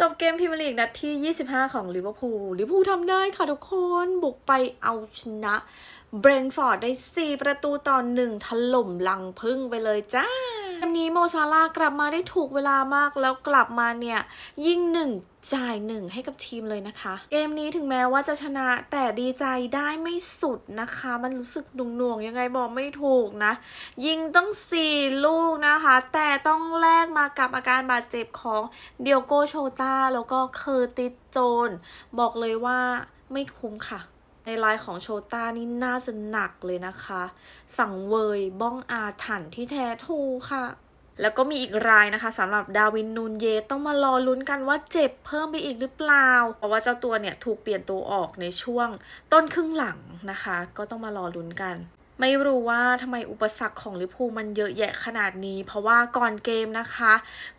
จบเกมพรีเมียร์ลีกนัดที่ 25 ของลิเวอร์พูล ลิเวอร์พูลทำได้ค่ะทุกคน บุกไปเอาชนะ เบรนฟอร์ดได้ 4 ประตูต่อ 1ถล่มลังพึ่งไปเลยจ้า เกมนี้โมซาลากลับมาได้ถูกเวลามากแล้วกลับมาเนี่ย ยิงหนึ่งจ่ายหนึ่งให้กับทีมเลยนะคะ เกมนี้ถึงแม้ว่าจะชนะแต่ดีใจได้ไม่สุดนะคะ มันรู้สึกหน่วงๆยังไงบอกไม่ถูกนะ ยิงต้อง4ลูกนะคะ แต่ต้องแลกมากับอาการบาดเจ็บของเดียโกโชตาแล้วก็เคอร์ติโจน บอกเลยว่าไม่คุ้มค่ะ ในลายของโชต้านี่น่าจะหนักเลยนะคะ สังเวยบ้องอาถรรพ์ที่แท้ทูค่ะ แล้วก็มีอีกรายนะคะสำหรับดาวินนูนเยต้องมารอลุ้นกันว่าเจ็บเพิ่มไปอีกหรือเปล่า เพราะว่าเจ้าตัวเนี่ยถูกเปลี่ยนตัวออกในช่วงต้นครึ่งหลังนะคะ ก็ต้องมารอลุ้นกัน ไม่รู้ว่าทำไมอุปสรรคของลิเวอร์พูมันเยอะแยะขนาดนี้ เพราะว่าก่อนเกมนะคะ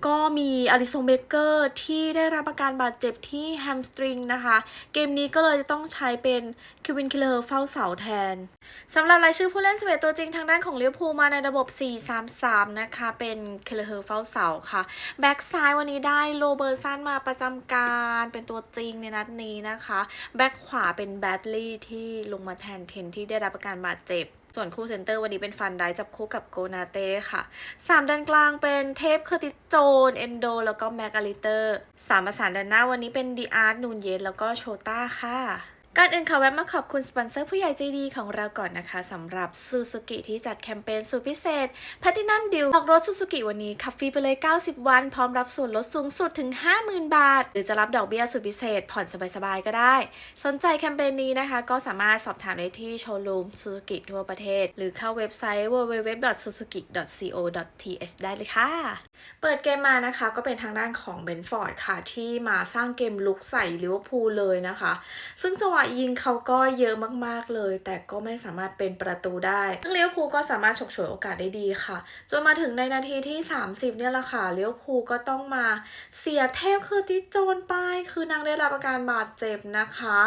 ก็มีอลิซงเบเกอร์ที่ได้รับอาการบาดเจ็บที่แฮมสตริงนะคะ เกมนี้ก็เลยจะต้องใช้เป็นคิวินคิลเลอร์เฝ้าเสาแทนสำหรับรายชื่อผู้เล่น11ตัวจริงทางด้านของลิเวอร์พูมาในระบบ 4-3-3 นะคะ เป็นคิลเลอร์เฝ้าเสาค่ะ แบ็กซ้ายวันนี้ได้โรเบอร์สันมาประจำการเป็นตัวจริงในนัดนี้นะคะ แบ็กขวาเป็นแบดลี่ที่ลงมาแทนเทนที่ได้รับอาการบาดเจ็บ ส่วนคู่เซนเตอร์วันนี้เป็นฟันได้จับคู่กับโกนาเต้ค่ะสามด้านกลางเป็นเทปเคอร์ติโจนเอนโดแล้วก็แม็กอลิเตอร์สามประสานด้านหน้าวันนี้เป็นดีอาร์ตนูนเยสแล้วก็โชต้าค่ะ ก่อนอื่นขอแวะมาขอบคุณสปอนเซอร์ผู้ใหญ่ใจดีของเราก่อนนะคะสำหรับซูซูกิที่จัดแคมเปญสุดพิเศษ p l a t i n u m Deal ออกรถซูซูกิวันนี้ขับฟรีไปเลย 90 วัน พร้อมรับส่วนลดสูงสุดถึง 50,000 บาท หรือจะรับดอกเบี้ยสุดพิเศษ ผ่อนสบายๆ ก็ได้ สนใจแคมเปญนี้นะคะ ก็สามารถสอบถามได้ที่โชว์รูมซูซูกิทั่วประเทศ หรือเข้าเว็บไซต์ www.suzuki.co.th ได้เลยค่ะเปิดเกมมานะคะก็เป็นทางด้านของเบนฟอร์ดค่ะ ที่มาสร้างเกมลุกใส่ลิเวอร์พูลเลยนะคะ ซึ่งจังหวะยิงเขาก็เยอะมากๆเลย แต่ก็ไม่สามารถเป็นประตูได้ซึ่งลิเวอร์พูลก็สามารถฉกฉวยโอกาสได้ดีค่ะ จนมาถึงในนาทีที่ 30 เนี่ยแหละค่ะลิเวอร์พูลก็ต้องมาเสียเทพคือติสโจนไป คือนางได้รับอาการบาดเจ็บนะคะ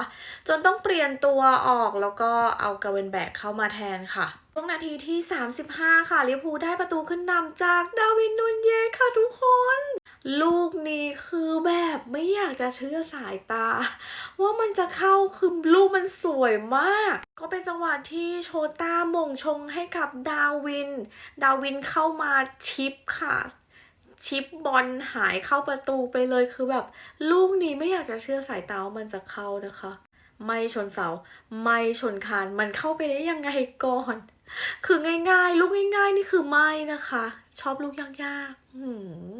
จนต้องเปลี่ยนตัวออกแล้วก็เอากาเวนแบกเข้ามาแทนค่ะช่วงนาทีที่ 35 ค่ะลิเวอร์พูลได้ประตูขึ้นนำจากดาวินนูนเยค่ะทุกคน ลูกนี้คือแบบไม่อยากจะเชื่อสายตา ว่ามันจะเข้าคือลูกมันสวยมาก ก็เป็นจังหวะที่โชต้ามงชงให้กับดาวิน ดาวินเข้ามาชิปค่ะชิปบอลหายเข้าประตูไปเลยคือแบบ ลูกนี้ไม่อยากจะเชื่อสายตาว่ามันจะเข้านะคะ ไม่ชนเสา ไม่ชนคานมันเข้าไปได้ยังไงก่อน คือง่ายๆ ลูกง่าย ๆ นี่คือไม่นะคะ ชอบลูกยากๆหืม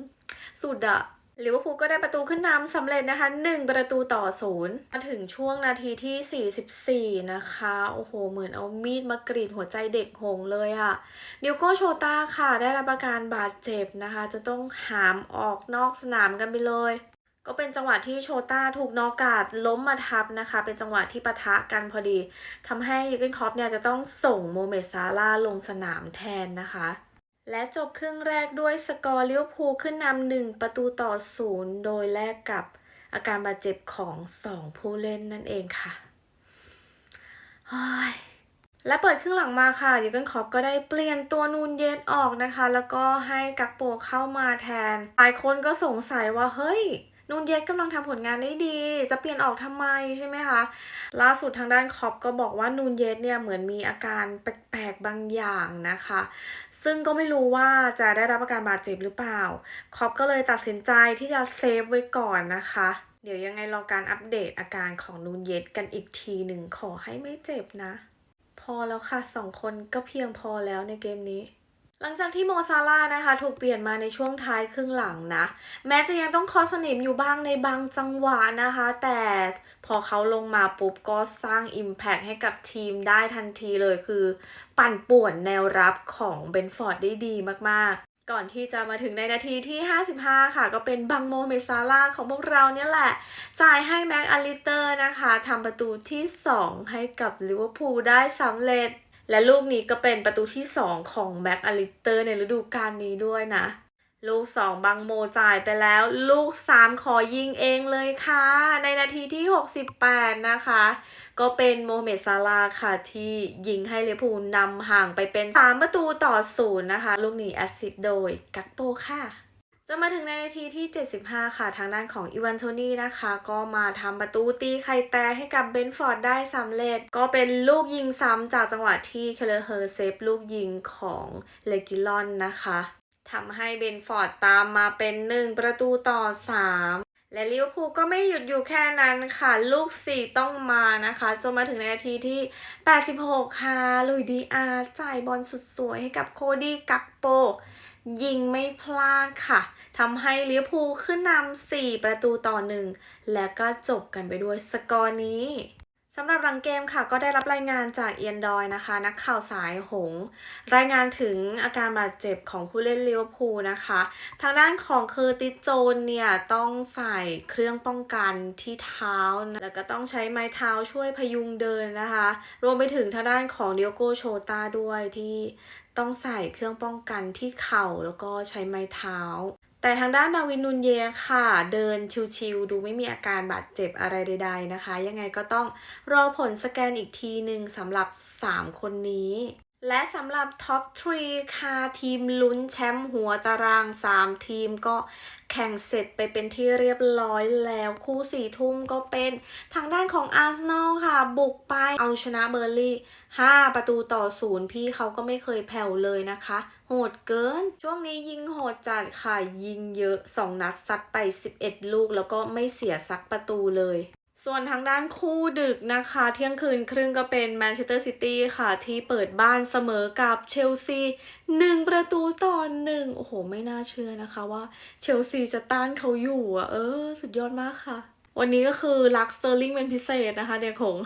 สุดอะลิเวอร์พูลก็ได้ประตูขึ้นนำสำเร็จนะคะ 1 ประตูต่อศูนย์มาถึงช่วงนาทีที่ 44 นะคะ โอ้โห เหมือนเอามีดมากรีดหัวใจเด็กหงเลยอะเดียโก้โชตาค่ะ ได้รับอาการบาดเจ็บนะคะ จะต้องหามออกนอกสนามกันไปเลย ก็เป็นจังหวะที่โชต้าถูกนอกาดล้มมาทับนะคะ เป็นจังหวะที่ปะทะกันพอดีทำให้ยูเกนคอปเนี่ยจะต้องส่งโมเมซาร่าลงสนามแทนนะคะ และจบครึ่งแรกด้วยสกอร์ลิเวอร์พูลขึ้นนำหนึ่งประตูต่อศูนย์โดยแลกกับอาการบาดเจ็บของสองผู้เล่นนั่นเองค่ะและเปิดครึ่งหลังมาค่ะยูเกนคอปก็ได้เปลี่ยนตัวนูนเยนออกนะคะ แล้วก็ให้กักโปเข้ามาแทน หลายคนก็สงสัยว่าเฮ้ย นูนเยสกำลังทำผลงานได้ดี จะเปลี่ยนออกทำไมใช่ไหมคะ ล่าสุดทางด้านคอปก็บอกว่านูนเยสเนี่ยเหมือนมีอาการแปลกๆบางอย่างนะคะ ซึ่งก็ไม่รู้ว่าจะได้รับอาการบาดเจ็บหรือเปล่า คอปก็เลยตัดสินใจที่จะเซฟไว้ก่อนนะคะเดี๋ยวยังไงรอการอัปเดตอาการของนูนเยสกันอีกทีหนึ่งขอให้ไม่เจ็บนะ พอแล้วค่ะสองคนก็เพียงพอแล้วในเกมนี้ หลังจากที่โมซาร่านะคะ ถูกเปลี่ยนมาในช่วงท้ายครึ่งหลังนะ แม้จะยังต้องคอสนิมอยู่บ้างในบางจังหวะนะคะ แต่พอเขาลงมาปุ๊บก็สร้าง Impact ให้กับทีมได้ทันทีเลยคือ ปั่นป่วนแนวรับของเบนฟอร์ดได้ดีมากๆ ก่อนที่จะมาถึงในนาทีที่ 55 ค่ะ ก็เป็นบังโมเมซาร่าของพวกเราเนี่ยแหละ จ่ายให้แม็กอลิเตอร์นะคะทำประตูที่ 2 ให้กับลิเวอร์พูลได้สำเร็จ และลูกนี้ก็เป็นประตูที่ 2 ของแม็กอลิเตอร์ในฤดูกาลนี้ด้วยนะ ลูก 2 บังโมจ่ายไปแล้ว ลูก 3 ขอยิงเองเลยค่ะ ในนาทีที่ 68 นะคะ ก็เป็นโมเมดซาลาค่ะที่ยิงให้เวอร์พูลนำห่างไปเป็น 3 ประตูต่อศูนย์นะคะ ลูกนี้แอสซิดโดยกักโปค่ะ จจนมาถึงในนาทีที่ 75 ค่ะ ทางด้านของอีวานโทนี่นะคะ ก็มาทำประตูตีไข่แตกให้กับเบนฟอร์ดได้สำเร็จ ก็เป็นลูกยิงซ้ำจากจังหวะที่เคเลอร์เฮอร์เซฟลูกยิงของเลกิลอนนะคะทำให้เบนฟอร์ดตามมาเป็น 1 ประตูต่อ 3และลิเวอร์พูลก็ไม่หยุดอยู่แค่นั้นค่ะ ลูก 4 ต้องมานะคะ จนมาถึงในนาทีที่ 86 ค่ะ ลุยดีอาร์จ่ายบอลสุดสวยให้กับโคดี้กักโป ยิงไม่พลาดค่ะทำให้ลิเวอร์พูลขึ้นนำ4 ประตูต่อหนึ่งและก็จบกันไปด้วยสกอร์นี้ำหรับหลังเกมค่ะก็ได้รับรายงานจากเอียนดอยนะคะ นักข่าวสายหง รายงานถึงอาการบาดเจ็บของผู้เล่นลิเวอร์พูลนะคะ ทางด้านของเคอร์ติโจนเนี่ย ต้องใส่เครื่องป้องกันที่เท้านะแล้วก็ต้องใช้ไม้เท้าช่วยพยุงเดินนะคะ รวมไปถึงทางด้านของเดียโกโชตาด้วยที่ต้องใส่เครื่องป้องกันที่เข่าแล้วก็ใช้ไม้เท้า แต่ทางด้านดาวินนูนเยค่ะ เดินชิวๆดูไม่มีอาการบาดเจ็บอะไรใด ๆนะคะ ยังไงก็ต้องรอผลสแกนอีกทีหนึ่งสำหรับ 3 คนนี้ และสำหรับท็อป3ค่ะ ทีมลุ้นแชมป์หัวตาราง 3 ทีมก็แข่งเสร็จไปเป็นที่เรียบร้อยแล้วคู่สี่ทุ่มก็เป็นทางด้านของอาร์เซนอลค่ะ บุกไปเอาชนะเบอร์ลี่ 5 ประตูต่อศูนย์พี่เขาก็ไม่เคยแผ่วเลยนะคะ โหดเกิน ช่วงนี้ยิงโหดจัดค่ะ ยิงเยอะ 2 นัดซัดไป 11 ลูกแล้วก็ไม่เสียสักประตูเลยส่วนทางด้านคู่ดึกนะคะ เที่ยงคืนครึ่งก็เป็นแมนเชสเตอร์ซิตี้ค่ะ ที่เปิดบ้านเสมอกับเชลซีหนึ่งประตูต่อหนึ่งโอ้โห ไม่น่าเชื่อนะคะว่าเชลซีจะต้านเขาอยู่อะ เออ สุดยอดมากค่ะ วันนี้ก็คือรักสเตอร์ลิงเป็นพิเศษนะคะเด็กคง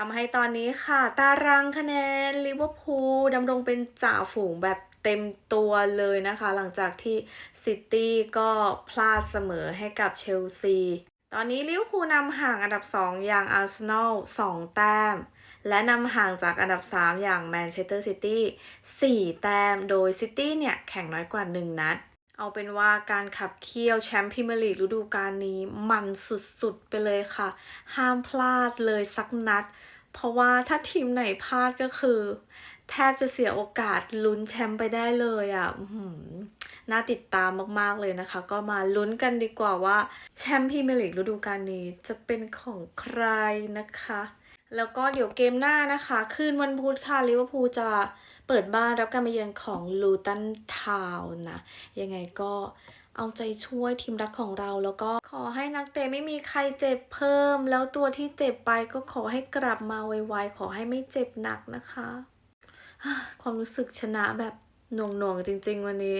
ทำให้ตอนนี้ค่ะ ตารางคะแนนลิเวอร์พูลดำรงเป็นจ่าฝูงแบบเต็มตัวเลยนะคะ หลังจากที่ซิตี้ก็พลาดเสมอให้กับเชลซี ตอนนี้ลิเวอร์พูลนำห่างอันดับ 2 อย่างอาร์เซนอล2แต้ม และนำห่างจากอันดับ 3 อย่างแมนเชสเตอร์ซิตี้4แต้ม โดยซิตี้เนี่ยแข่งน้อยกว่า 1 นัด เอาเป็นว่าการขับเคี่ยวแชมป์พรีเมียร์ลีกฤดูกาลนี้มันสุดๆไปเลยค่ะ ห้ามพลาดเลยสักนัด เพราะว่าถ้าทีมไหนพลาดก็คือ แทบจะเสียโอกาสลุ้นแชมป์ไปได้เลยอะหือน่าติดตามมากๆเลยนะคะ ก็มาลุ้นกันดีกว่าว่าแชมป์พรีเมียร์ลีกฤดูกาลนี้จะเป็นของใครนะคะ แล้วก็เดี๋ยวเกมหน้านะคะ คืนวันพุธค่ะลิเวอร์พูลจะ เปิดบ้านรับการมาเยือนของลูตันทาวน์นะ ยังไงก็เอาใจช่วยทีมรักของเราแล้วก็ขอให้นักเตะไม่มีใครเจ็บเพิ่ม แล้วตัวที่เจ็บไปก็ขอให้กลับมาไวๆขอให้ไม่เจ็บหนักนะคะ ความรู้สึกชนะแบบหน่วงๆจริง ๆ วันนี้